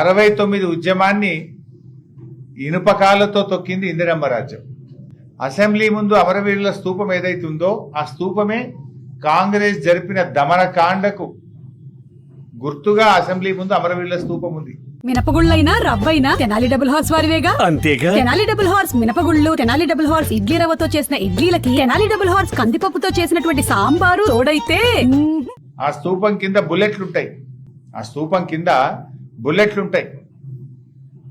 అరవై తొమ్మిది ఉద్యమాన్ని ఇనుపకాలతో తొక్కింది ఇందిరమ్మ రాజ్యం. అసెంబ్లీ ముందు అమరవీరుల స్తూపం ఏదైతే ఉందో ఆ స్తూపమే కాంగ్రెస్ జరిపిన దమనకాండకు గుర్తుగా అసెంబ్లీ ముందు అమరవీరుల స్తూపం ఉంది. మినపగుళ్ళైనా రవ్వైనా తెనాలి డబుల్ హార్స్ వారివేగా? అంతేగా? తెనాలి డబుల్ హార్స్ మినపగుళ్ళు తెనాలి డబుల్ హార్స్ ఇడ్లీ రవ్వతో చేసిన ఇడ్లీలకి తెనాలి డబుల్ హార్స్ కందిపప్పుతో చేసినటువంటి సాంబారు తోడైతే. ఆ స్తూపం కింద బుల్లెట్లు ఉంటాయి ఆ స్తూపం కింద బుల్లెట్లు ఉంటాయి.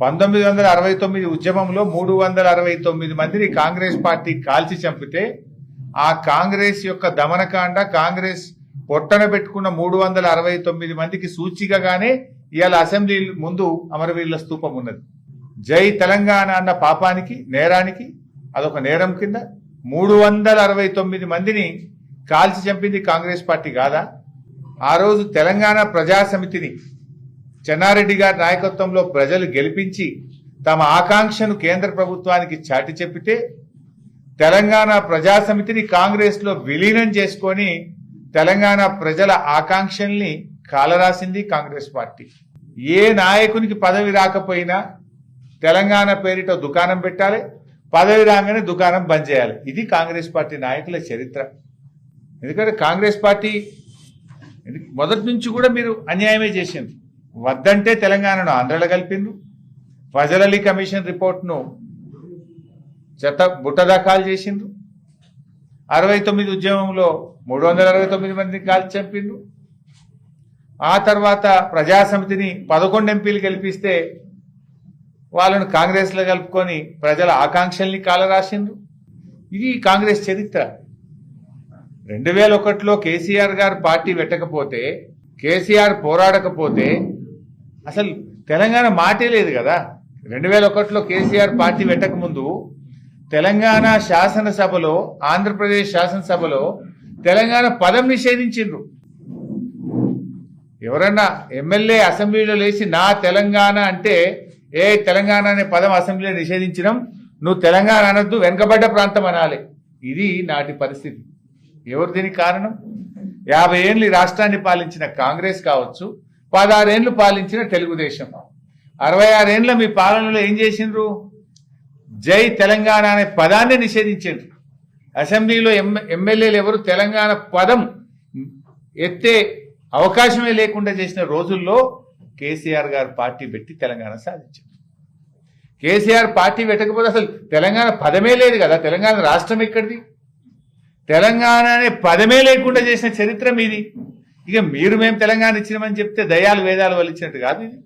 పంతొమ్మిది వందల అరవై తొమ్మిది ఉద్యమంలో మూడు వందల అరవై తొమ్మిది మందిని కాంగ్రెస్ పార్టీ కాల్చి చంపితే ఆ కాంగ్రెస్ యొక్క దమనకాండ కాంగ్రెస్ పొట్టన పెట్టుకున్న మూడు వందల అరవై తొమ్మిది మందికి సూచికగానే ఇవాళ అసెంబ్లీ ముందు అమరవీరుల స్తూపం ఉన్నది. జై తెలంగాణ అన్న పాపానికి నేరానికి అదొక నేరం కింద మూడు వందల అరవై తొమ్మిది మందిని కాల్చి చంపింది కాంగ్రెస్ పార్టీ కాదా? ఆ రోజు తెలంగాణ ప్రజా సమితిని చెన్నారెడ్డి గారి నాయకత్వంలో ప్రజలు గెలిపించి తమ ఆకాంక్షను కేంద్ర ప్రభుత్వానికి చాటి చెప్పితే తెలంగాణ ప్రజా సమితిని కాంగ్రెస్లో విలీనం చేసుకొని తెలంగాణ ప్రజల ఆకాంక్షల్ని కాలరాసింది కాంగ్రెస్ పార్టీ. ఏ నాయకునికి పదవి రాకపోయినా తెలంగాణ పేరిట దుకాణం పెట్టాలి పదవి రాగానే దుకాణం బంద్ చేయాలి. ఇది కాంగ్రెస్ పార్టీ నాయకుల చరిత్ర. ఎందుకంటే కాంగ్రెస్ పార్టీ మొదటి నుంచి కూడా మీరు అన్యాయమే చేసింది. వద్దంటే తెలంగాణను ఆంధ్రలో కలిపిండ్రు. ఫజల్ అలీ కమిషన్ రిపోర్ట్ను చెత్త బుట్టదాఖాలు చేసిండ్రు. అరవై తొమ్మిది ఉద్యమంలో మూడు వందల అరవై తొమ్మిది మందిని కాల్చి చంపిండ్రు. ఆ తర్వాత ప్రజాసమితిని పదకొండు ఎంపీలు గెలిపిస్తే వాళ్ళను కాంగ్రెస్లో కలుపుకొని ప్రజల ఆకాంక్షల్ని కాలరాసిండ్రు. ఇది కాంగ్రెస్ చరిత్ర. రెండు వేల ఒకటిలో కేసీఆర్ గారు పార్టీ పెట్టకపోతే కేసీఆర్ పోరాడకపోతే అసలు తెలంగాణ మాటే లేదు కదా. రెండు వేల ఒకటిలో కేసీఆర్ పార్టీ పెట్టక ముందు తెలంగాణ శాసనసభలో ఆంధ్రప్రదేశ్ శాసనసభలో తెలంగాణ పదం నిషేధించిండ్రు. ఎవరన్నా ఎమ్మెల్యే అసెంబ్లీలో లేచి నా తెలంగాణ అంటే ఏ తెలంగాణ అనే పదం అసెంబ్లీలో నిషేధించడం నువ్వు తెలంగాణ అనద్దు వెనుకబడ్డ ప్రాంతం అనాలి. ఇది నాటి పరిస్థితి. ఎవరు దీనికి కారణం? యాభై ఏళ్ళు రాష్ట్రాన్ని పాలించిన కాంగ్రెస్ కావచ్చు పదహారేండ్లు పాలించిన తెలుగుదేశం. అరవై ఆరేండ్ల మీ పాలనలో ఏం చేసిండ్రు? జై తెలంగాణ అనే పదాన్ని నిషేధించారు అసెంబ్లీలో ఎమ్మెల్యేలు ఎవరు తెలంగాణ పదం ఎత్తే అవకాశమే లేకుండా చేసిన రోజుల్లో కేసీఆర్ గారు పార్టీ పెట్టి తెలంగాణ సాధించారు. కేసీఆర్ పార్టీ పెట్టకపోతే అసలు తెలంగాణ పదమే లేదు కదా? తెలంగాణ రాష్ట్రం ఎక్కడిది? తెలంగాణ అనే పదమే లేకుండా చేసిన చరిత్ర మీది. ఇక మీరు మేము తెలంగాణ ఇచ్చినామని చెప్తే దయాలు వేదాలు వలిచ్చినట్టు కాదు ఇది.